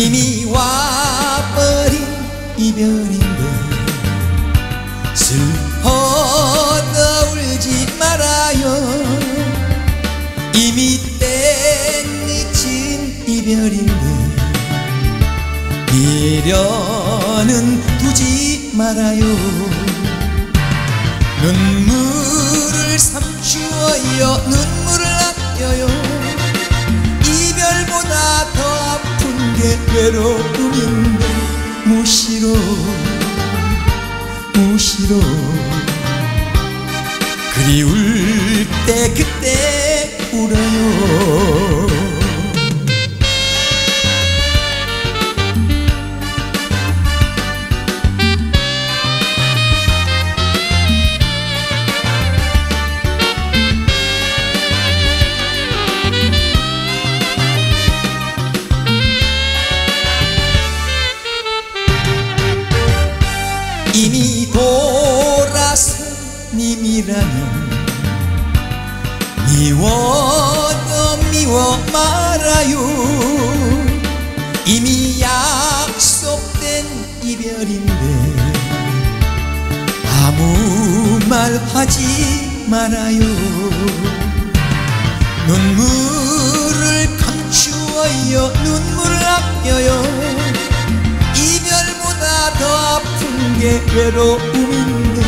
이미 와버린 이별인데 슬퍼도 울지 말아요. 이미 때늦은 이별인데 미련은 두지 말아요. 눈물을 삼주어요. 눈 외로움인데 무시로 무시로 그리울 때 그때 울어요 이미 돌아선 님이라면 미워도 미워 말아요. 이미 약속된 이별인데 아무 말 하지 말아요. 눈물을 감추어요. 눈물을 아껴요 게 외로움인데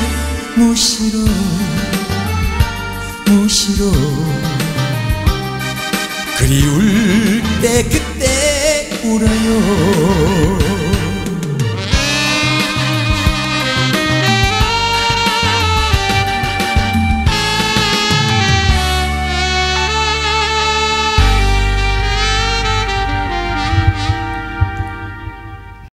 무시로 무시로 그리울 때 그때 울어요